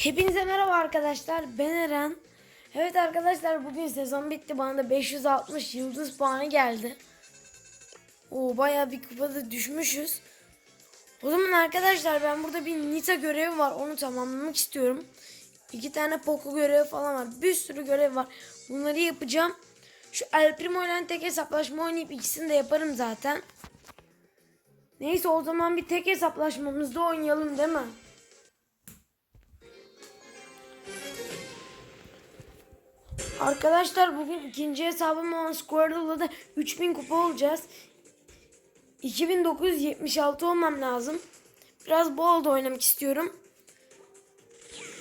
Hepinize merhaba arkadaşlar. Ben Eren. Evet arkadaşlar bugün sezon bitti. Bana da 560 yıldız puanı geldi. Oo bayağı bir kupada düşmüşüz. O zaman arkadaşlar ben burada bir Nita görevi var. Onu tamamlamak istiyorum. İki tane Poco görevi falan var. Bir sürü görev var. Bunları yapacağım. Şu El Primo ile tek hesaplaşma oynayıp ikisini de yaparım zaten. Neyse o zaman bir tek hesaplaşmamızda oynayalım değil mi? Arkadaşlar bugün ikinci hesabım olan Squirtle'da da 3000 kupa olacağız. 2976 olmam lazım. Biraz bol da oynamak istiyorum.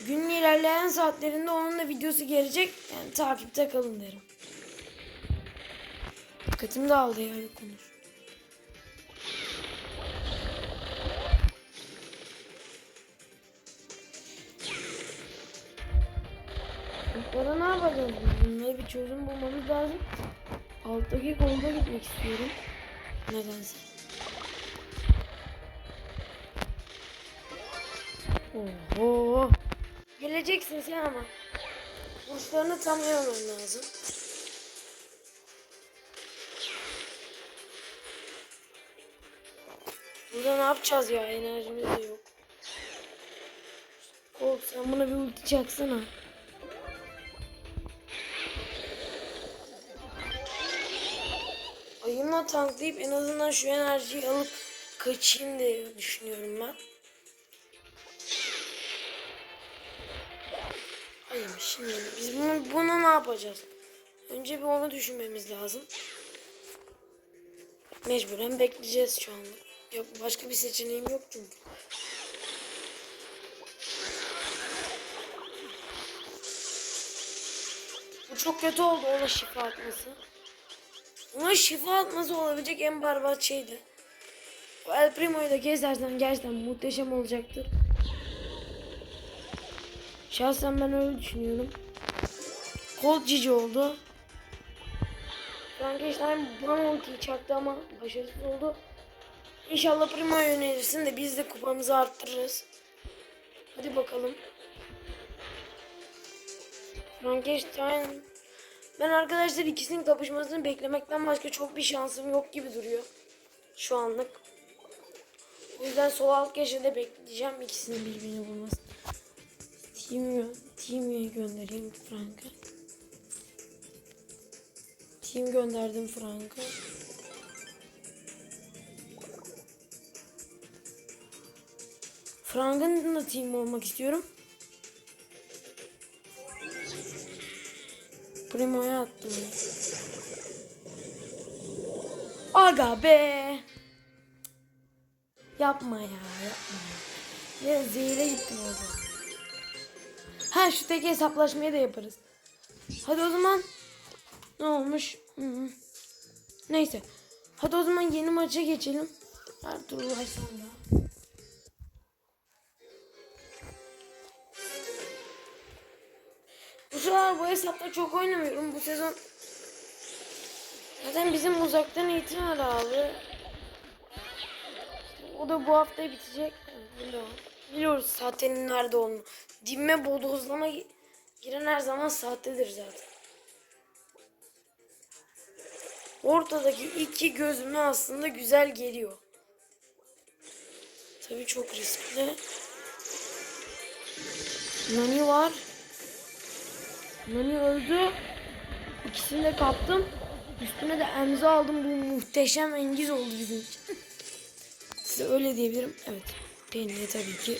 Günün ilerleyen saatlerinde onun da videosu gelecek. Yani takipte kalın derim. Dikkatim dağıldı ya konuş. Bunlara ne yapacağız? Bunlara bir çözüm bulmamız lazım. Alttaki kolda gitmek istiyorum. Nedense. Oho. Geleceksin sen ama. Burçlarını tam yememen lazım. Burada ne yapacağız ya? Enerjimiz de yok. Colt sen buna bir ulti çaksana. Ayımla tanklayıp en azından şu enerjiyi alıp kaçayım diye düşünüyorum ben. Ayım şimdi biz bunu, bunu ne yapacağız? Önce bir onu düşünmemiz lazım. Mecburen bekleyeceğiz şu anda. Yok başka bir seçeneğim yok çünkü. Bu çok kötü oldu ona şifa atması. Ona şifa atması olabilecek en berbat şeydi. O El Primo'yu da gezersen gerçekten muhteşem olacaktır. Şahsen ben öyle düşünüyorum. Colt Cici oldu. Frankenstein bana ultiyi çaktı ama başarısız oldu. İnşallah Primo'ya yönelirsin de biz de kupamızı arttırırız. Hadi bakalım. Frankenstein ben arkadaşlar ikisinin kapışmasını beklemekten başka çok bir şansım yok gibi duruyor. Şu anlık. O yüzden sol alt köşede bekleyeceğim ikisinin birbirini bulmasını. Team, team'e göndereyim Frank'a. Team gönderdim Frank'a. Frank'ın da team olmak istiyorum. Primo'ya attım. Aga be. Yapma ya yapma. ya. Zehire gittim orada. Ha şu tek hesaplaşmayı da yaparız. Hadi o zaman. Ne olmuş? Neyse. Hadi o zaman yeni maça geçelim. Ertuğrul Aysan'da. Bu sıralar bu hesapta çok oynamıyorum. Bu sezon zaten bizim uzaktan eğitim var abi. O da bu hafta bitecek. Biliyorum. Biliyoruz saatenin nerede olduğunu. Dibime bodozlama giren her zaman sahtedir zaten. Ortadaki iki gözüme aslında güzel geliyor. Tabii çok riskli. Nani var. Nani öldü. İkisini de kaptım. Üstüne de emzi aldım. Bu muhteşem engiz oldu bizim için. Size öyle diyebilirim. Evet. Penny'e tabii ki.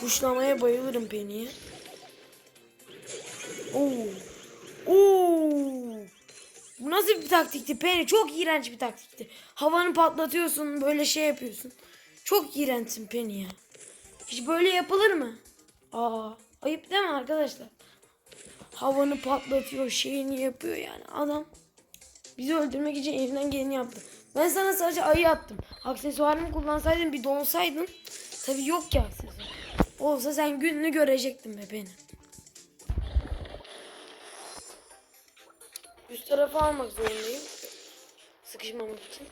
Puşlamaya bayılırım Penny'e. Oo. Oo. Bu nasıl bir taktikti Penny? Çok iğrenç bir taktikti. Havanı patlatıyorsun, böyle şey yapıyorsun. Çok iğrençsin Penny ya. Hiç böyle yapılır mı? Aa, ayıp değil mi arkadaşlar? Havanı patlatıyor, şeyini yapıyor yani. Adam bizi öldürmek için elinden geleni yaptı. Ben sana sadece ayı attım. Aksesuarımı kullansaydın bir donsaydın. Tabi yok ki aksesuar. Olsa sen gününü görecektin be beni. Üst tarafı almak zorundayım. Sıkışmamak için.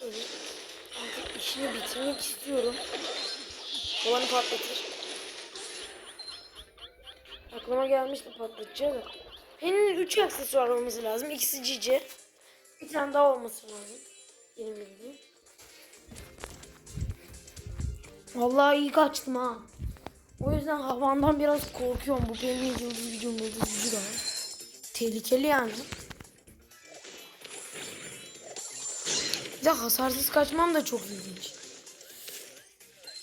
Böyle artık işini bitirmek istiyorum. Kovanı patlatır. Aklıma gelmişti patlatacağız da. Benim 3 aksesuar olması lazım. İkisi cici. Bir tane daha olması lazım. Benim bildiğim. Vallahi iyi kaçtım ha. O yüzden havandan biraz korkuyorum. Bu benim yıldız gücüm yıldız gücü daha. Tehlikeli yani. Bir de hasarsız kaçmam da çok ilginç.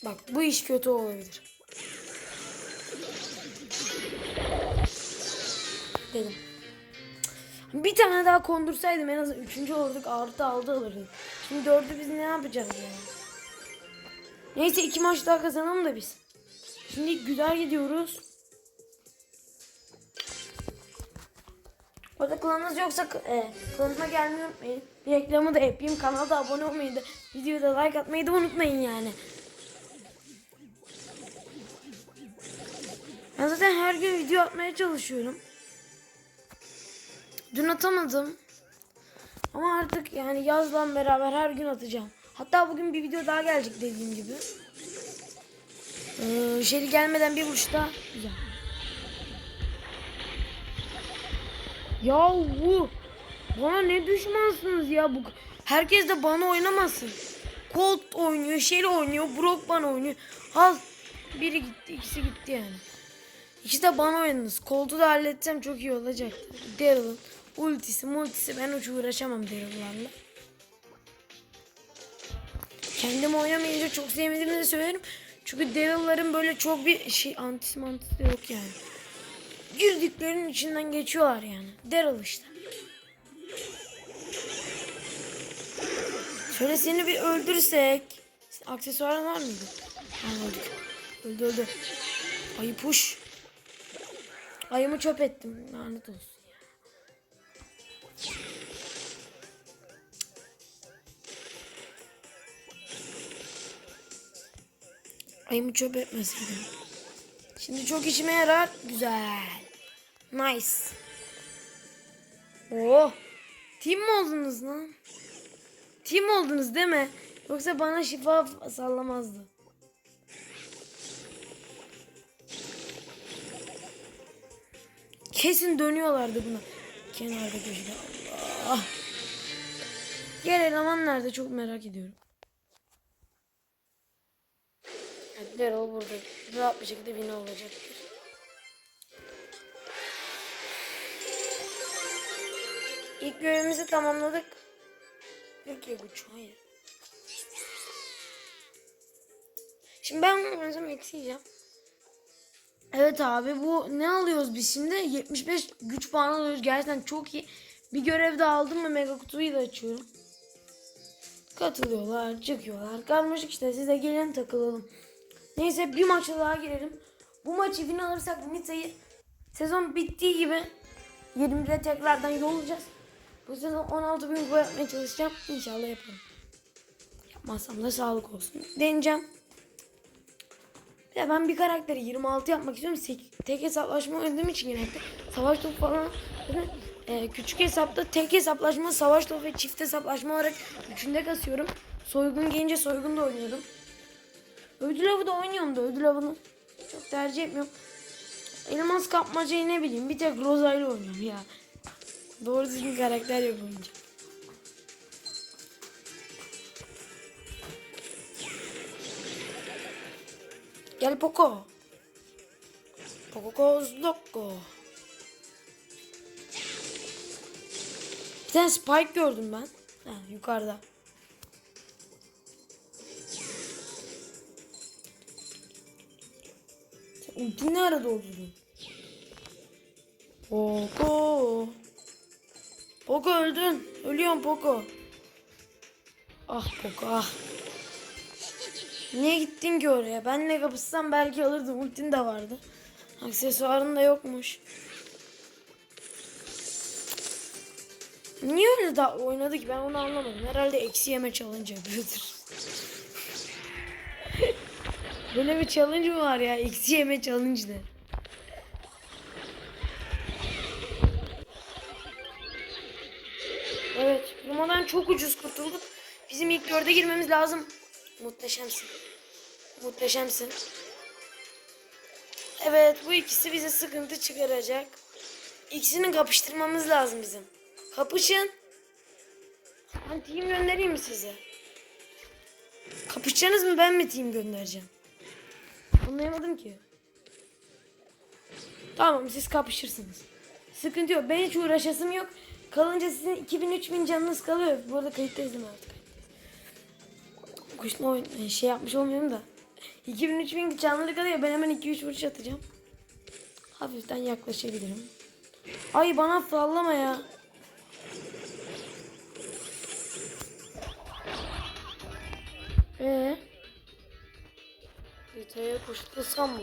Bak bu iş kötü olabilir. Dedim. Bir tane daha kondursaydım en azından üçüncü olurduk artı aldı alırdık. Şimdi dördü biz ne yapacağız ya? Neyse iki maç daha kazanalım da biz. Şimdi güzel gidiyoruz. Orada klanınız yoksa e, klanıma gelmeyi unutmayın. Reklamı da yapayım. Kanala abone olmayı da videoda like atmayı da unutmayın yani. Ben zaten her gün video atmaya çalışıyorum. Dün atamadım. Ama artık yani yazla beraber her gün atacağım. Hatta bugün bir video daha gelecek dediğim gibi. Ee, Şeli gelmeden bir vuruşta güzel. Ya bu bana ne düşmansınız ya bu herkes de bana oynamasın. Colt oynuyor, Shelly oynuyor, Brock bana oynuyor. Al biri gitti, ikisi gitti yani. İkisi de bana oynadınız. Colt'u da halledeceğim çok iyi olacak. Daryl'ın ultisi multisi ben hiç uğraşamam Daryl'larla. Kendim oynamayınca çok sevmediğimi de söylerim. Çünkü Daryl'ların böyle çok bir şey antisi mantisi yok yani. Girdiklerinin içinden geçiyorlar yani. Daryl işte. Şöyle seni bir öldürsek. Aksesuarın var mıydı? Ha, öldük. Öldü öldü. Ayı puş. Ayımı çöp ettim. Lanet olsun Ayımı çöp etmeseydim. Şimdi çok işime yarar. Güzel. Nice. Oh. Team mi oldunuz lan? Team oldunuz değil mi? Yoksa bana şifa sallamazdı. Kesin dönüyorlardı buna. Kenarda köşede. Allah. Diğer eleman nerede çok merak ediyorum. Evet, Daryl burada. Rahat bir şekilde win olacaktır. İlk görevimizi tamamladık. Türkiye güç hayır. Şimdi ben malzeme ekleyeceğim. Evet abi bu ne alıyoruz biz şimdi? 75 güç puanı alıyoruz. Gerçekten çok iyi. Bir görev de aldım mı mega kutuyu da açıyorum. Katılıyorlar, çıkıyorlar. Karmaşık işte size gelin takılalım. Neyse bir maça daha girelim. Bu maçı win alırsak Mita'yı sezon bittiği gibi 21'e tekrardan yollayacağız. Bu sezon 16 bin gol yapmaya çalışacağım. İnşallah yaparım. Yapmazsam da sağlık olsun. Deneyeceğim. Bir de ben bir karakteri 26 yapmak istiyorum. Tek hesaplaşma oynadığım için genellikle savaş topu falan e, küçük hesapta tek hesaplaşma, savaş topu ve çift hesaplaşma olarak üçünde kasıyorum. Soygun gelince soygun da oynuyorum. Ödül avı da oynuyorum da ödül avını çok tercih etmiyorum. Elmas kapmacayı ne bileyim bir tek Rosa ile oynuyorum ya. Doğru düzgün karakter oyuncu. Gel Poco. Poco Kozloko. Bir tane Spike gördüm ben. Ha, yukarıda. Ultini ne ara doldurdun? Poco. Poco öldün. Ölüyorum Poco. Ah Poco ah. Niye gittin ki oraya? Benle kapışsam belki alırdım. Ultin de vardı. Aksesuarın da yokmuş. Niye öyle da oynadı ki ben onu anlamadım. Herhalde eksi yeme challenge yapıyordur. Böyle bir challenge mı var ya? Eksi yeme challenge de. Evet. Primo'dan çok ucuz kurtulduk. Bizim ilk dörde girmemiz lazım. Muhteşemsin. Muhteşemsin. Evet bu ikisi bize sıkıntı çıkaracak. İkisini kapıştırmamız lazım bizim. Kapışın. Ben team göndereyim mi size? Kapışacaksınız mı ben mi team göndereceğim? Anlayamadım ki. Tamam siz kapışırsınız. Sıkıntı yok. Ben hiç uğraşasım yok. Kalınca sizin 2000-3000 canınız kalıyor. Bu arada kayıttayız artık? Kuşla oyun şey yapmış olmuyorum da. 2000-3000 canları kalıyor. Ben hemen 2-3 vuruş atacağım. Hafiften yaklaşabilirim. Ay bana sallama ya. Ee? Rita'ya kuşlasam mı?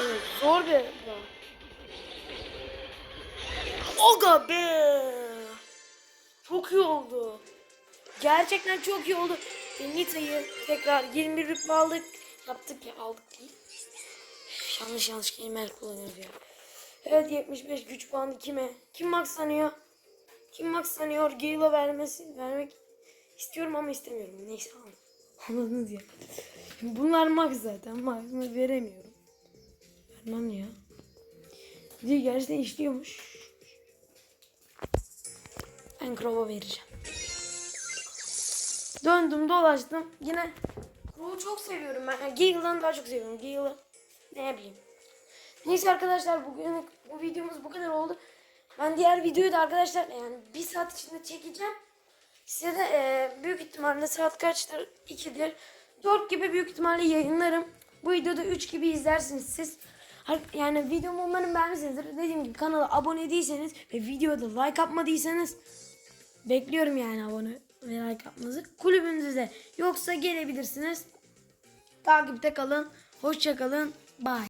Evet zor bir da. Oga be! Çok iyi oldu. Gerçekten çok iyi oldu. Nita'yı tekrar 21 rütbe aldık. Yaptık ya aldık değil. Yanlış yanlış kelimeler kullanıyoruz ya. Evet 75 güç puanı kime? Kim max sanıyor? Kim max sanıyor? Gale'a vermesi, vermek istiyorum ama istemiyorum. Neyse. Anladınız ya. Bunlar max zaten. Max'ını veremiyorum. Vermem ya. Bir de gerçekten işliyormuş. Ben Crow'a vereceğim. Döndüm dolaştım. Yine Crow'u çok seviyorum ben. Yani Gale'dan daha çok seviyorum. Gale'ı ne bileyim. Neyse arkadaşlar bugün bu videomuz bu kadar oldu. Ben diğer videoyu da arkadaşlar yani bir saat içinde çekeceğim. Size de e, büyük ihtimalle saat kaçtır? 2'dir. 4 gibi büyük ihtimalle yayınlarım. Bu videoda 3 gibi izlersiniz siz. Yani videomu umarım beğenmişsinizdir. Dediğim gibi kanala abone değilseniz ve videoda like atmadıysanız bekliyorum yani abone ve like atmanızı. Kulübümüze yoksa gelebilirsiniz. Takipte kalın. Hoşça kalın. Bye.